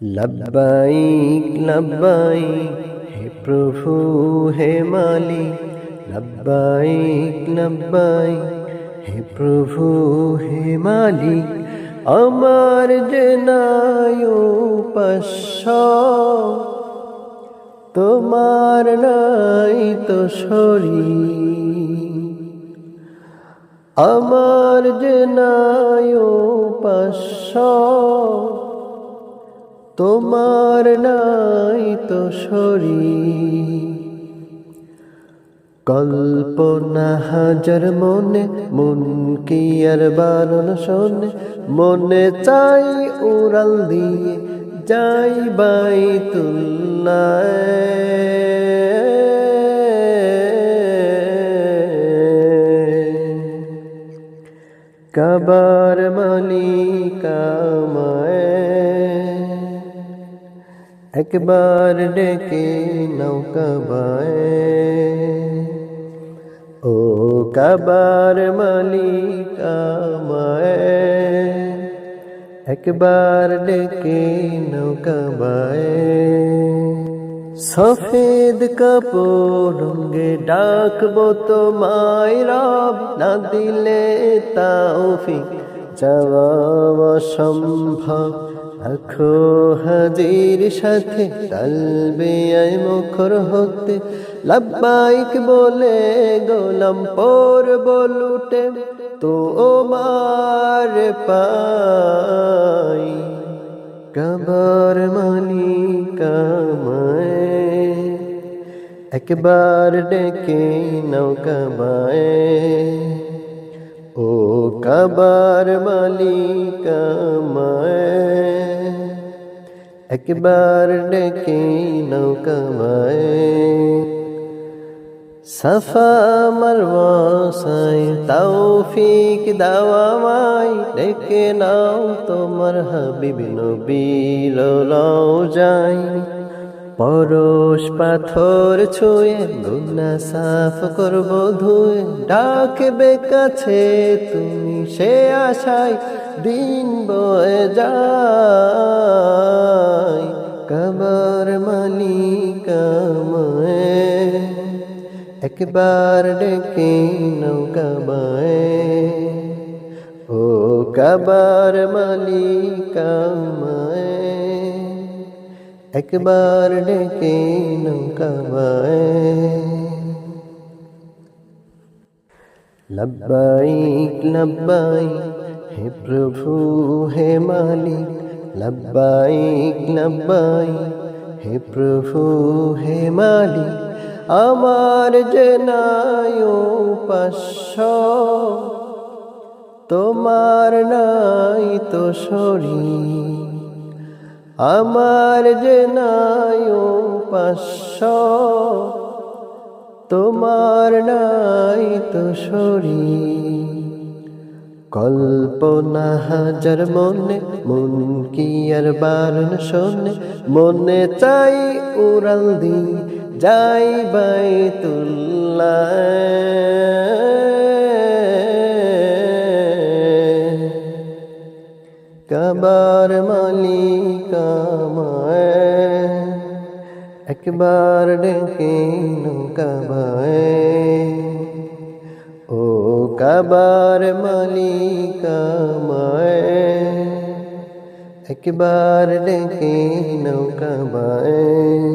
লব্বাইক লব্বাইক, হে প্রভু, হে মালিক, লব্বাইক লব্বাইক, হে প্রভু, হে মালিক, আমার যে নাই উপাস্য, তোমার নাই তো শরীর। আমার যে নাই উপাস্য তোমার নাই তো শরীর। কল্পনা হাজার মনে, মন কি আর বারণ শোনে। মনে চাই উড়াল দিয়ে যাই বাই কাবার মালিকামায় একবার ডেকে নৌকাবায় ও কাবার মালিকামায় একবার ডেকে নৌকাবায় সফেদ কাপড়ে ডাকবো তোমায় রব, না দিলে তাওফিক যাওয়া অসম্ভব। আখো হাজির সাথে আয় মুখর হতে। লাব্বাইক বলে গোলাম পর বলুটে, তো মার পাই। কবর মালিকামায় একবার ডেকে নৌকাবায় ও কবর মালিকামায় একবার ডেকে নৌকামায় সাফা মারওয়া সাই তৌফিক দাওয়ামাই ডেকে নাও তোমার হাবিব নবীর যাই পরশ পাথর ছুঁয়ে গুনা সাফ করব, ধুয়ে ডাকবে কাছে। তুমি সে আশায় দিন বয়ে যায় কবর মালিকামায় একবার ডেকে নৌকাবায় ও কবর মালিকামায় একবার ডেকে লব্বাইক লব্বাইক হে প্রভু, হে মালিক। লব্বাইক লব্বাইক হে প্রভু, হে মালিক। আমার যে উপাস্য, তোমার নাই তো শরীর। আমার যে নাই উপাস্য তোমার নাই তো শরীর। কল্পনা হাজার মনে, মন কি আর বারণ শোনে? মনে চাই উড়াল দি যাই বাই কাবার মালিকামায় একবার ডেকে নৌকাবায় ও কাবার মালিকামায় একবার ডেকে নৌকাবায়